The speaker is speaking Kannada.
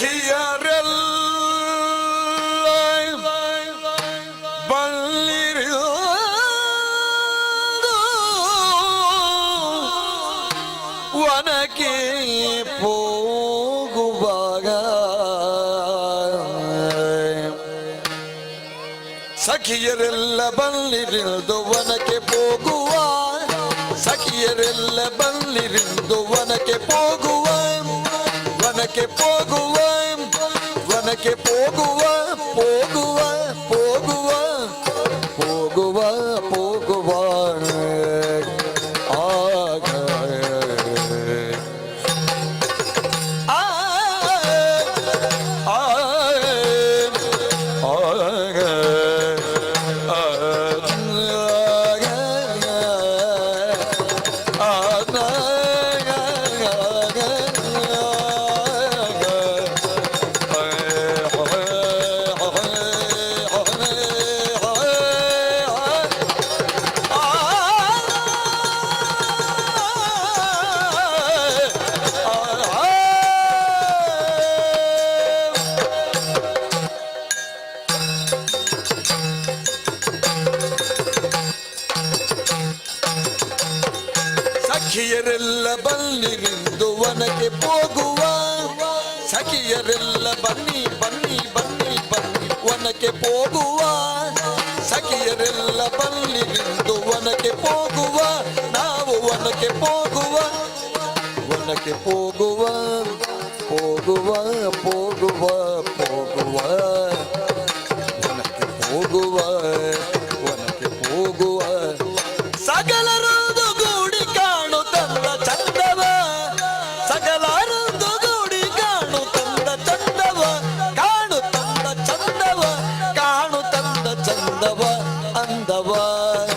ಸಖಿಯರೆಲ್ಲ ಬಲ್ಲಿರು ವನಕ್ಕೆ ಹೋಗುವಾಗ ಸಖಿಯರೆಲ್ಲ ಬಲ್ಲಿರಿದು ವನಕ್ಕೆ ಹೋಗುವ ಸಖಿಯರೆಲ್ಲ ಬಲ್ಲಿರಿದು ವನಕ್ಕೆ ಹೋಗುವ. ವನಕ್ಕೆ ಹೋಗುವ ವನಕ್ಕೆ ಹೋಗುವ ಹೋಗುವ ಹೋಗುವ ಹೋಗುವ ಹೋಗುವ ಆಗ ಆ ಆ ಸಖಿಯರೆಲ್ಲ ಬಲ್ಲಿರಿಂದು ವನಕ್ಕೆ ಹೋಗುವ. ಸಖಿಯರೆಲ್ಲ ಬನ್ನಿ ಬನ್ನಿ ಬನ್ನಿ ಬನ್ನಿ ವನಕ್ಕೆ ಹೋಗುವ. ಸಖಿಯರೆಲ್ಲ ಬಲ್ಲಿರಿಂದು ವನಕ್ಕೆ ಹೋಗುವ. ನಾವು ವನಕ್ಕೆ ಹೋಗುವ. ವನಕ್ಕೆ ಹೋಗುವ ಹೋಗುವ ಹೋಗುವ ಹೋಗುವ. was.